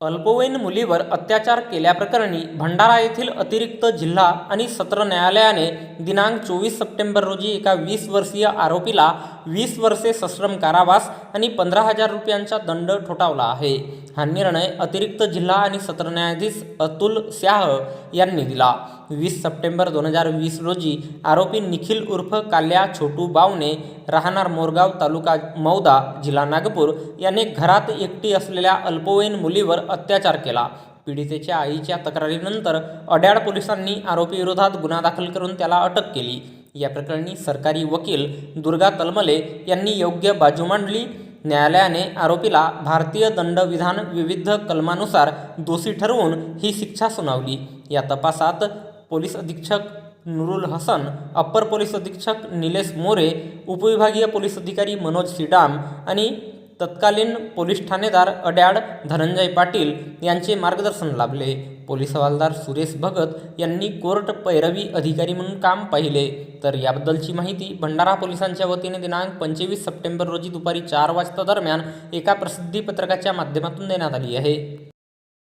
अल्पवयीन मुलीवर अत्याचार केल्याप्रकरणी भंडारा येथील अतिरिक्त जिल्हा आणि सत्र न्यायालयाने दिनांक चोवीस सप्टेंबर रोजी एका वीस वर्षीय आरोपीला वीस वर्षे सश्रम कारावास आणि पंधरा हजार रुपयांचा दंड ठोठावला आहे. हा निर्णय अतिरिक्त जिल्हा आणि सत्र न्यायाधीश अतुल शाह यांनी दिला. वीस सप्टेंबर दोन हजार वीस रोजी आरोपी निखिल उर्फ काल्या छोटू बावने राहणार मोरगाव तालुका मौदा जिल्हा नागपूर याने घरात एकटी असलेल्या अल्पवयीन मुलीवर अत्याचार केला. पीडितेच्या आईच्या तक्रारीनंतर अड्याळ पोलिसांनी आरोपीविरोधात गुन्हा दाखल करून त्याला अटक केली. या प्रकरणी सरकारी वकील दुर्गा तलमले यांनी योग्य बाजू मांडली. न्यायालयाने आरोपीला भारतीय दंडविधान विविध कलमानुसार दोषी ठरवून ही शिक्षा सुनावली. या तपासात पोलीस अधीक्षक नुरुल हसन अप्पर पोलीस अधीक्षक निलेश मोरे उपविभागीय पोलीस अधिकारी मनोज सिडाम आणि तत्कालीन पोलीस ठाणेदार अड्याड धनंजय पाटील यांचे मार्गदर्शन लाभले. पोलीस हवालदार सुरेश भगत यांनी कोर्ट पैरवी अधिकारी म्हणून काम पाहिले. तर याबद्दलची माहिती भंडारा पोलिसांच्या वतीने दिनांक पंचवीस सप्टेंबर रोजी दुपारी चार वाजता दरम्यान एका प्रसिद्धी पत्रकाच्या माध्यमातून देण्यात आली आहे.